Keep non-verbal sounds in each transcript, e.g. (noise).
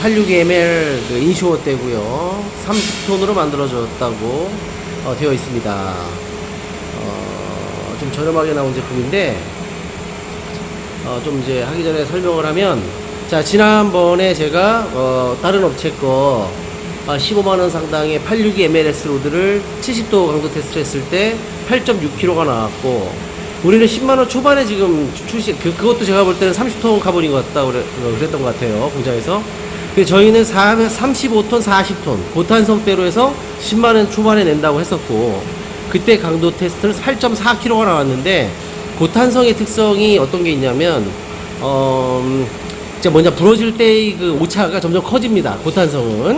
86ml 그 인쇼어 때고요. 30톤으로 만들어졌다고 어, 되어 있습니다. 어, 좀 저렴하게 나온 제품인데 어, 좀 이제 하기 전에 설명을 하면 자 지난번에 제가 어, 다른 업체 거 아, 15만원 상당의 862 MLS 로드를 70도 강도 테스트를 했을 때 8.6kg가 나왔고 우리는 10만원 초반에 지금 출시 그, 그것도 제가 볼 때는 30톤 카본인 것 같다 그랬던 것 같아요 공장에서 저희는 4, 35톤 40톤 고탄성대로 해서 10만원 초반에 낸다고 했었고 그때 강도 테스트는 8.4kg가 나왔는데 고탄성의 특성이 어떤 게 있냐면 어 음, 이제 뭐냐 부러질 때의 그 오차가 점점 커집니다 고탄성은.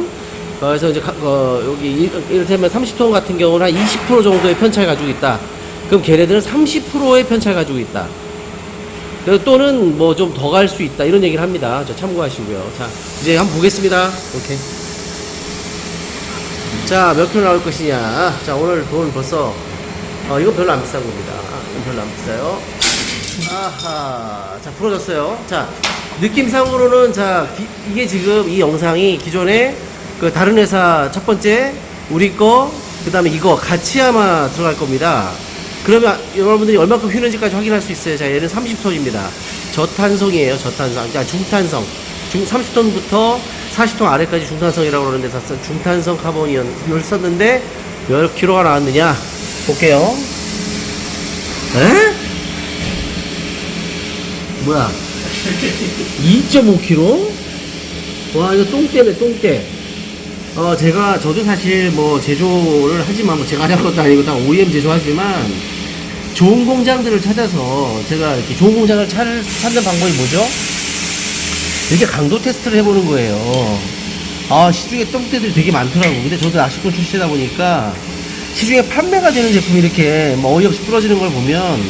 어, 그래서 이제 가- 어, 여기 이- 이를테면 30톤 같은 경우는 한 20% 정도의 편차를 가지고 있다. 그럼 걔네들은 30%의 편차를 가지고 있다 그리고 또는 뭐 좀 더 갈 수 있다 이런 얘기를 합니다 저 참고하시고요 자 이제 한번 보겠습니다 오케이 자, 몇 킬로 나올 것이냐. 자, 오늘 돈 벌써, 어, 이거 별로 안 비싼 겁니다. 이거 별로 안 비싸요. 아하. 자, 풀어졌어요. 자, 느낌상으로는, 자, 기- 이게 지금 이 영상이 기존에 그 다른 회사 첫 번째, 우리 거, 그 다음에 이거 같이 아마 들어갈 겁니다. 그러면 여러분들이 얼마큼 휘는지까지 확인할 수 있어요. 자, 얘는 30톤입니다. 저탄성이에요, 저탄성. 자, 중탄성. 중 30톤부터 40톤 아래까지 중탄성이라고 그러는데 중탄성 카본이를 썼는데 몇 킬로가 나왔느냐 볼게요. 에? 뭐야? (laughs) 2.5kg? 와 이거 똥대네 똥대. 어 제가 저도 사실 뭐 제조를 하지만 뭐 제가 하는 것도 아니고 다 OEM 제조하지만 좋은 공장들을 찾아서 제가 이렇게 좋은 공장을 찾, 찾는 방법이 뭐죠? 이렇게 강도 테스트를 해보는 거예요. 아, 시중에 똥대들이 되게 많더라고. 근데 저도 낚시꾼 출신이다 보니까 시중에 판매가 되는 제품이 이렇게 뭐 어이없이 부러지는 걸 보면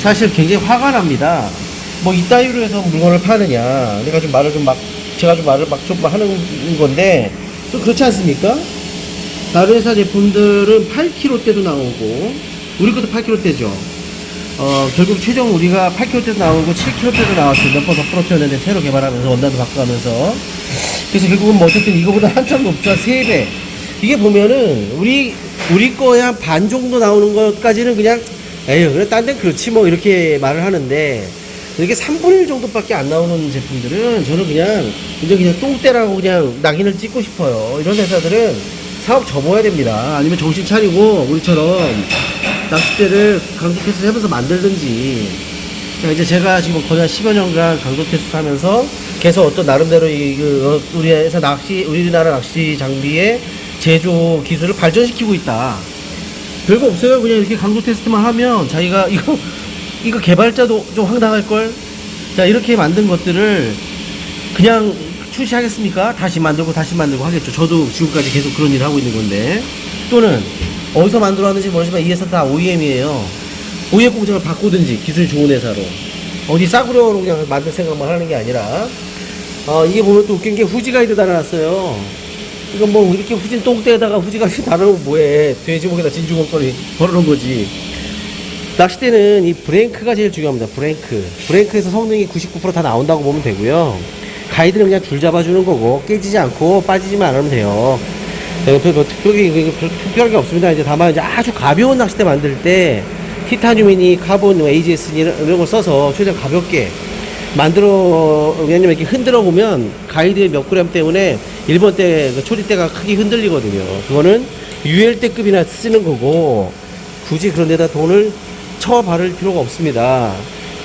사실 굉장히 화가 납니다. 뭐 이따위로 해서 물건을 파느냐. 내가 좀 말을 좀 막, 제가 좀 말을 막 좀 하는 건데 좀 그렇지 않습니까? 다른 회사 제품들은 8kg대도 나오고 우리 것도 8kg대죠. 어, 결국 최종 우리가 8kg대도 나오고 7kg대도 나왔어요. 몇번더 부러뜨렸는데 새로 개발하면서 원단도 바꿔가면서. 그래서 결국은 뭐 어쨌든 이거보다 (laughs) 한참 높죠. 3배. 이게 보면은 우리, 우리 한반 정도 나오는 것까지는 그냥 에휴, 그래, 딴 데는 그렇지 뭐 이렇게 말을 하는데 이렇게 3분의 1 정도밖에 안 나오는 제품들은 저는 그냥 그냥 그냥 똥대라고 그냥 낙인을 찍고 싶어요. 이런 회사들은 사업 접어야 됩니다. 아니면 정신 차리고 우리처럼 낚싯대를 강도 테스트 하면서 만들든지. 자, 이제 제가 지금 거의 한 10여 년간 강도 테스트 하면서 계속 어떤 나름대로 이, 그, 어, 우리 회사 낚시, 우리나라 낚시 장비의 제조 기술을 발전시키고 있다. 별거 없어요. 그냥 이렇게 강도 테스트만 하면 자기가 (laughs) 이거, 이거 개발자도 좀 황당할걸? 자, 이렇게 만든 것들을 그냥 출시하겠습니까? 다시 만들고 다시 만들고 하겠죠. 저도 지금까지 계속 그런 일을 하고 있는 건데. 또는 어디서 만들어 왔는지 모르지만 이 회사 다 OEM이에요. OEM 공장을 바꾸든지 기술이 좋은 회사로. 어디 싸구려로 그냥 만들 생각만 하는 게 아니라. 어, 이게 보면 또 웃긴 게 후지 가이드 달아놨어요. 이건 뭐 이렇게 후진 똥대에다가 후지 가이드 달아놓으면 뭐해. 돼지목에다 진주먹거리 걸어놓은 거지. 낚싯대는 이 브레이크가 제일 중요합니다. 브레이크. 브레이크에서 성능이 99%다 나온다고 보면 되고요. 가이드는 그냥 줄 잡아주는 거고 깨지지 않고 빠지지만 않으면 돼요. 네, 그, 뭐 특별히 그, 그, 특별한 게 없습니다. 이제 다만 이제 아주 가벼운 낚싯대 만들 때 티타늄이니 카본, 뭐 AGS 이런, 이런 걸 써서 최대한 가볍게 만들어 왜냐면 이렇게 흔들어 보면 가이드의 몇 그램 때문에 일본 때그 초리대가 크게 흔들리거든요. 그거는 UL 때급이나 쓰는 거고 굳이 그런 데다 돈을 쳐 바를 필요가 없습니다.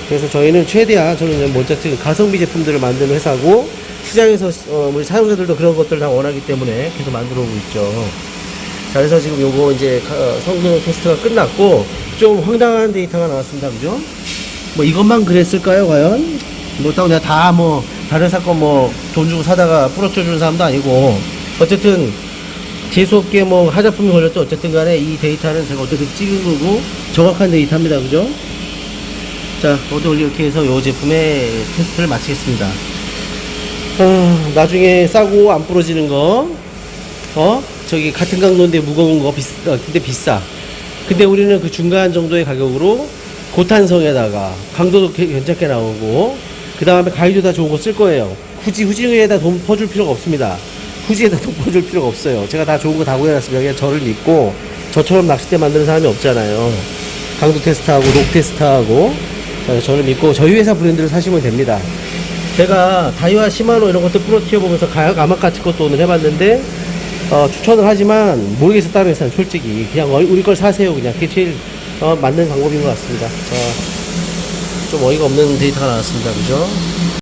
그래서 저희는 최대한 저는 뭐 어쨌든 가성비 제품들을 만드는 회사고 시장에서 어, 우리 사용자들도 그런 것들을 다 원하기 때문에 계속 만들어 오고 있죠. 자, 그래서 지금 요거 이제 성능 테스트가 끝났고 좀 황당한 데이터가 나왔습니다. 그죠? 뭐 이것만 그랬을까요, 과연? 뭐다고 내가 다 뭐 다른 사건 뭐 돈 주고 사다가 부러뜨려 주는 사람도 아니고 어쨌든 재수없게 뭐 하자품이 걸렸죠. 어쨌든 간에 이 데이터는 제가 어떻게 찍은 거고 정확한 데이터입니다. 그죠? 자, 오늘 이렇게 해서 이 제품의 테스트를 마치겠습니다. 어, 나중에 싸고 안 부러지는 거, 어? 저기 같은 강도인데 무거운 거 비싸, 어, 근데 비싸. 근데 우리는 그 중간 정도의 가격으로 고탄성에다가 강도도 개- 괜찮게 나오고, 그 다음에 가이드 다 좋은 거 쓸 거예요. 굳이 후지에다 돈 퍼줄 필요가 없습니다. 후지에다 돈 퍼줄 필요가 없어요. 제가 다 좋은 거 다 구해놨습니다. 그냥 저를 믿고 저처럼 낚싯대 만드는 사람이 없잖아요. 강도 테스트하고 녹 테스트하고 자, 저를 믿고 저희 회사 브랜드를 사시면 됩니다. 제가 다이와 시마노 이런 것들 프로티어 보면서 아막 같은 것도 오늘 해봤는데 어, 추천을 하지만 모르겠어 다른 회사는 솔직히 그냥 어- 우리 걸 사세요 그냥 그게 제일 어, 맞는 방법인 것 같습니다. 어, 좀 어이가 없는 데이터가 나왔습니다. 그죠?